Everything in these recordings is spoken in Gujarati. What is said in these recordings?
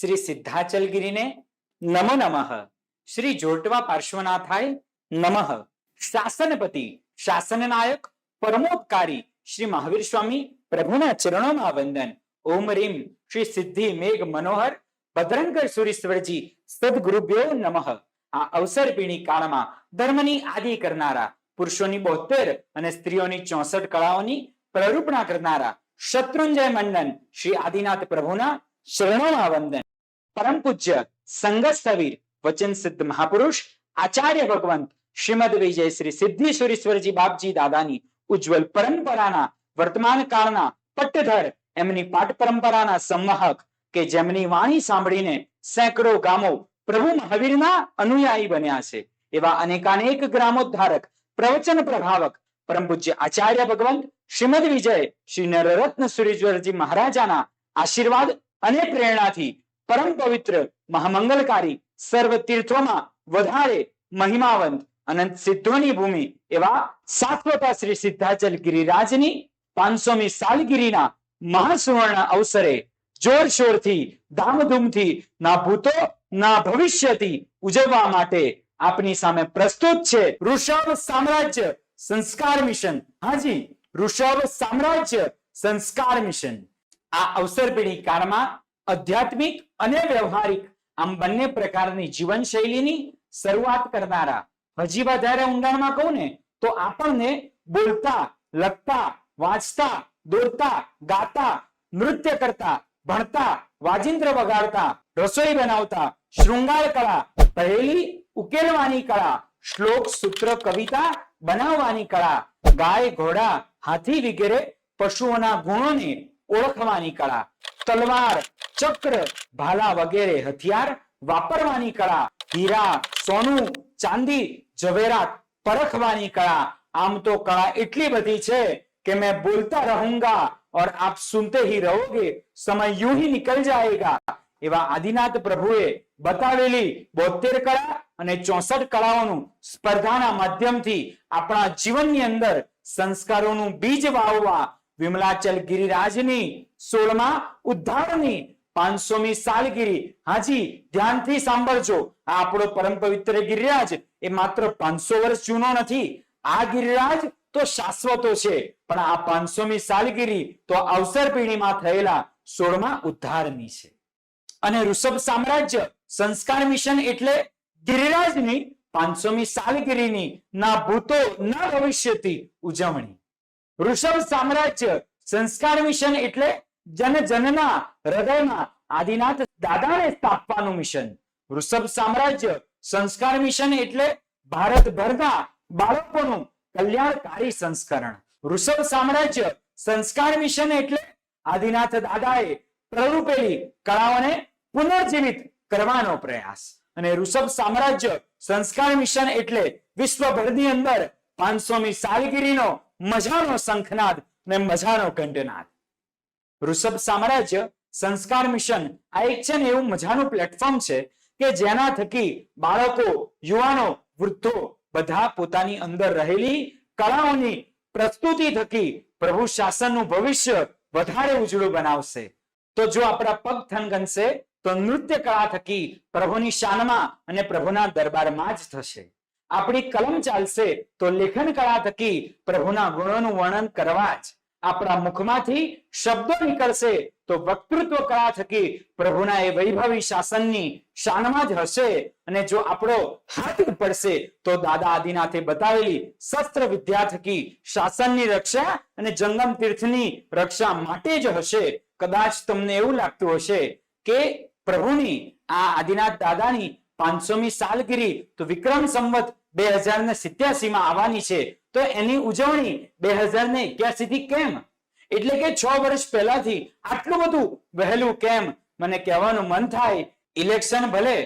શ્રી સિદ્ધાચલગીરીને નમો નમઃ. શ્રી જોટવા પાર્શ્વનાથાય નમઃ. શાસનપતિ, શાસનનાયક, પરમોપકારી શ્રી મહાવીર સ્વામી પ્રભુના ચરણોમાં વંદન. ઓમ રીમ. શ્રી સિદ્ધિ મેઘ મનોહર. ભદ્રંકર સુરીશ્વરજી, સદગુરુભ્યો નમઃ. આ અવસર પીણી કાળમાં ધર્મની આદિ કરનારા, પુરુષોની બોતેર અને સ્ત્રીઓની ચોસઠ કળાઓની પ્રરૂપણા કરનારા, શત્રુંજય મંડન શ્રી આદિનાથ પ્રભુના શરણોમાં વંદન. પરમ પૂજ્ય સંગસ્થવીર વચન સિદ્ધ મહાપુરુષ, આચાર્ય ભગવંત, શ્રીમદ વિજય શ્રી સિદ્ધેશ્વરેશ્વરજી બાપજી દાદાની ઉજ્જવલ પરંપરાના, વર્તમાન કાળના પટ્ટધર, એમની પાઠ પરંપરાના સંવાહક કે જેમની વાણી સાંભળીને સેંકડો ગામો પ્રભુ મહાવીરના અનુયાયી બન્યા છે. એવા અનેકાનેક ગ્રામોદ્ધારક, પ્રવચન પ્રભાવક, પરમ પૂજ્ય આચાર્ય ભગવંત, શ્રીમદ વિજય શ્રી નરરત્ન સુરેશ્વરજી મહારાજાના આશીર્વાદ અને પ્રેરણાથી પરમ પવિત્ર, મહામંગલકારી સર્વ તીર્થોમાં વધારે મહિમાવંત અનંત સિદ્ધોની ભૂમિ એવા સાત્વતા શ્રી સિદ્ધાચલ ગિરિરાજની પાંચસોમી સાલગીરીના મહાસુવર્ણ અવસરે જોરશોરથી, ધામધૂમથી, ના ભૂતો, ના ભવિષ્યથી ઉજવવા માટે આપની સામે પ્રસ્તુત છે ઋષભ સામ્રાજ્ય સંસ્કાર મિશન. હાજી, ઋષભ સામ્રાજ્ય સંસ્કાર મિશન. આ અવસર પેઢી કાળમાં આધ્યાત્મિક અને વ્યવહારિક આમ બંને પ્રકારની જીવનશૈલીની શરૂઆત કરનારા. હજી વધારે ઊંડાણમાં કહું ને, તો આપણને બોલતા, લખતા, વાંચતા, દોરતા, ગાતા, નૃત્ય કરતા, ભણતા, વાજિંત્ર વગાડતા, રસોઈ બનાવતા, શૃંગાર કળા, પહેલી ઉકેલવાની કળા, શ્લોક, સૂત્ર, કવિતા બનાવવાની કળા, ગાય, ઘોડા, હાથી વગેરે પશુઓના ગુણોને ઓળખવાની કળા તલવાર ચક્ર ભાલા વગેરે હથિયાર વાપરવાની કળા હીરા સોનું ચાંદી જવેરાત પરખવાની કળા આમ તો કળા એટલી બધી છે કે मैं बोलता रहूंगा और आप सुनते ही रहोगे समय यूं ही निकल जाएगा એવા આદિનાથ પ્રભુએ બતાવેલી બોતેર કળા અને ચોસઠ કળાઓનું સ્પર્ધાના માધ્યમથી આપણા જીવનની અંદર સંસ્કારોનું બીજ વાવવા વિમલાચલ ગિરિરાજની સોળમા ઉદ્ધારની પાંચસોમી સાલગીરી. હાજી, ધ્યાનથી સાંભળજો. આ આપણો પરમ પવિત્ર ગિરિરાજ એ માત્ર પાંચસો વર્ષ જૂનો નથી. આ ગિરિરાજ તો શાશ્વતો છે. પણ આ પાંચસોમી સાલગીરી તો અવસર પેઢીમાં થયેલા સોળમા ઉદ્ધારની છે. અને ઋષભ સામ્રાજ્ય સંસ્કાર મિશન એટલે ગિરિરાજની પાંચસોમી સાલગીરીની ના ભૂતો, ના ભવિષ્યથી ઉજવણી. ઋષભ સામ્રાજ્ય સંસ્કાર મિશન એટલે જન જનના હૃદયમાં આદિનાથ દાદાને સ્થાપવાનું મિશન. ઋષભ સામ્રાજ્ય સંસ્કાર મિશન એટલે ભારતભરના બાળકોનું કલ્યાણકારી સંસ્કરણ. ઋષભ સામ્રાજ્ય સંસ્કાર મિશન એટલે આદિનાથ દાદાએ પ્રરૂપેલી કળાઓને પુનર્જીવિત કરવાનો પ્રયાસ. અને ઋષભ સામ્રાજ્ય સંસ્કાર મિશન એટલે વિશ્વભરની અંદર પાંચસોમી સાલગીરીનો મજાનો શંખનાદ ને મજાનો ઘંટનાદ ઋષભ સામ્રાજ્ય સંસ્કાર મિશન આ એક છે ને એવું મજાનું પ્લેટફોર્મ છે કે જેના થકી બાળકો, યુવાનો, વૃદ્ધો બધા પોતાની અંદર રહેલી કળાઓની પ્રસ્તુતિ થકી પ્રભુ શાસનનું ભવિષ્ય વધારે ઉજળું બનાવશે. તો જો આપણા પગ થનગનશે, તો નૃત્ય કળા થકી પ્રભુની શાનમાં અને પ્રભુના દરબારમાં જ થશે. આપણી કલમ ચાલશે તો લેખન કળા થકી પ્રભુના ગુણોનું વર્ણન કરવા જ. આપણા મુખમાંથી શબ્દો નીકળશે તો વક્તૃત્વ કળા થકી પ્રભુના એ વૈભવી શાસનની શાનમાં જ હશે અને જો આપણો હાથ પડશે તો દાદા આદિનાથે બતાવેલી શસ્ત્ર વિદ્યા થકી શાસનની રક્ષા અને જંગમ તીર્થની રક્ષા માટે જ હશે. કદાચ તમને એવું લાગતું હશે કે પ્રભુની આ આદિનાથ દાદાની પાંચસોમી સાલગીરી તો વિક્રમ સંવત બે હજાર ને સિત્યાસી માં આવવાની છે, તો એની ઉજવણી બે હજાર ને એક્યાસી થી કેમ? એટલે કે છ વર્ષ પહેલાથી આટલું બધું વહેલું કેમ? મને કહેવાનું મન થાય, ઇલેક્શન ભલે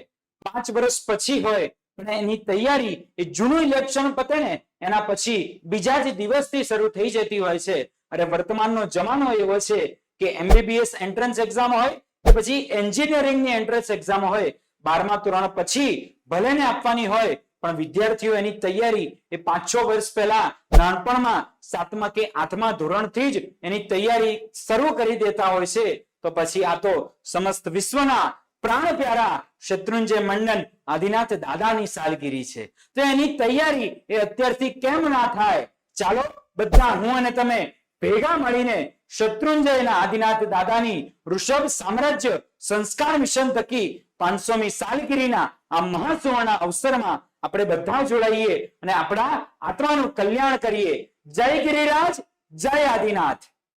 પાંચ વર્ષ પછી હોય, પણ એની તૈયારી એ જૂનું ઇલેક્શન પતે ને એના પછી બીજા જ દિવસથી શરૂ થઈ જતી હોય છે. અરે વર્તમાનનો જમાનો એવો છે કે એમબીબીએસ એન્ટ્રન્સ એક્ઝામ હોય, કે પછી એન્જિનિયરિંગની એન્ટ્રન્સ એક્ઝામ હોય, બારમા ધોરણ પછી ભલે ને આપવાની હોય પણ વિદ્યાર્થીઓ એની તૈયારી એ પાંચ છ વર્ષ પહેલા નાનપણમાં સાતમા કે આઠમા ધોરણથી જ એની તૈયારી શરૂ કરી દેતા હોય છે. તો પછી આ તો સમસ્ત વિશ્વના પ્રાણ પ્યારા શત્રુંજય મંડન, આદિનાથ દાદાની સાલગીરી છે. તો એની તૈયારી એ અત્યારથી કેમ ના થાય? ચાલો બધા હું અને તમે ભેગા મળીને શત્રુંજયના આદિનાથ દાદાની ઋષભ સામ્રાજ્ય સંસ્કાર મિશન થકી પાંચસોમી સાલગીરીના આ મહાસુવર્ણ અવસરમાં આપણે બધા જોડાઈએ અને આપણા આત્માનું કલ્યાણ કરીએ. જય ગિરિરાજ જય આદિનાથ.